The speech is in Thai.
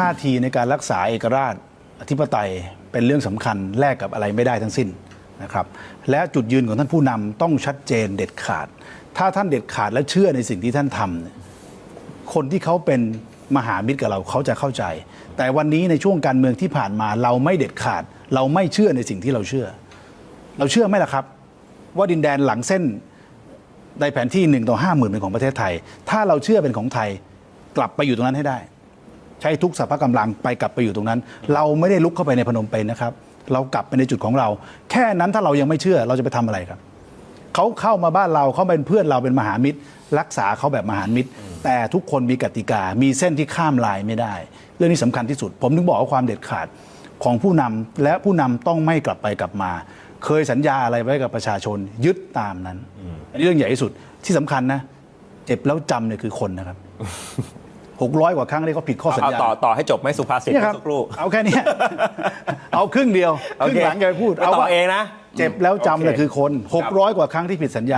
ท่าทีในการรักษาเอกราชอธิปไตยเป็นเรื่องสำคัญแลกกับอะไรไม่ได้ทั้งสิ้นนะครับและจุดยืนของท่านผู้นำต้องชัดเจนเด็ดขาด ถ้าท่านเด็ดขาดและเชื่อในสิ่งที่ท่านทำคนที่เขาเป็นมหามิตรกับเราเขาจะเข้าใจ แต่วันนี้ในช่วงการเมืองที่ผ่านมาเราไม่เด็ดขาด เราไม่เชื่อในสิ่งที่เราเชื่อ เราเชื่อไหมล่ะครับ ว่าดินแดนหลังเส้นในแผนที่หนึ่งต่อห้าหมื่นเป็นของประเทศไทย ถ้าเราเชื่อเป็นของไทยกลับไปอยู่ตรงนั้นให้ได้ ใช้ทุกสรรพกำลังไปกลับไปอยู่ตรงนั้น เราไม่ได้ลุกเข้าไปในพนมเปญนะครับ เรากลับไปในจุดของเรา แค่นั้นถ้าเรายังไม่เชื่อเราจะไปทำอะไรครับเขาเข้ามาบ้านเราเขาเป็นเพื่อนเราเป็นมหามิตร รักษาเขาแบบมหามิตร แต่ทุกคนมีกติกา มีเส้นที่ข้ามลายไม่ได้ เรื่องนี้สำคัญที่สุด ผมถึงบอกว่าความเด็ดขาดของผู้นำและผู้นำต้องไม่กลับไปกลับมา เคยสัญญาอะไรไว้กับประชาชนยึดตามนั้นอันนี้เรื่องใหญ่ที่สุดที่สำคัญนะ เจ็บแล้วจำเนี่ยคือคนนะครับ หกร้อยกว่าครั้งนี่ก็ผิดข้อสัญเอาญาต่อต่อให้จบไม่สุภาษิตเนี่ยครับสักครู่เอาแค่เนี้ยเอาครึ่งเดียวคโอรึ่งเคหลังอย่าไปพูดเอาต่อเองนะ เจ็บแล้วจำเนี่ยโอเคคือคน 600 กว่าครั้งที่ผิดสัญญา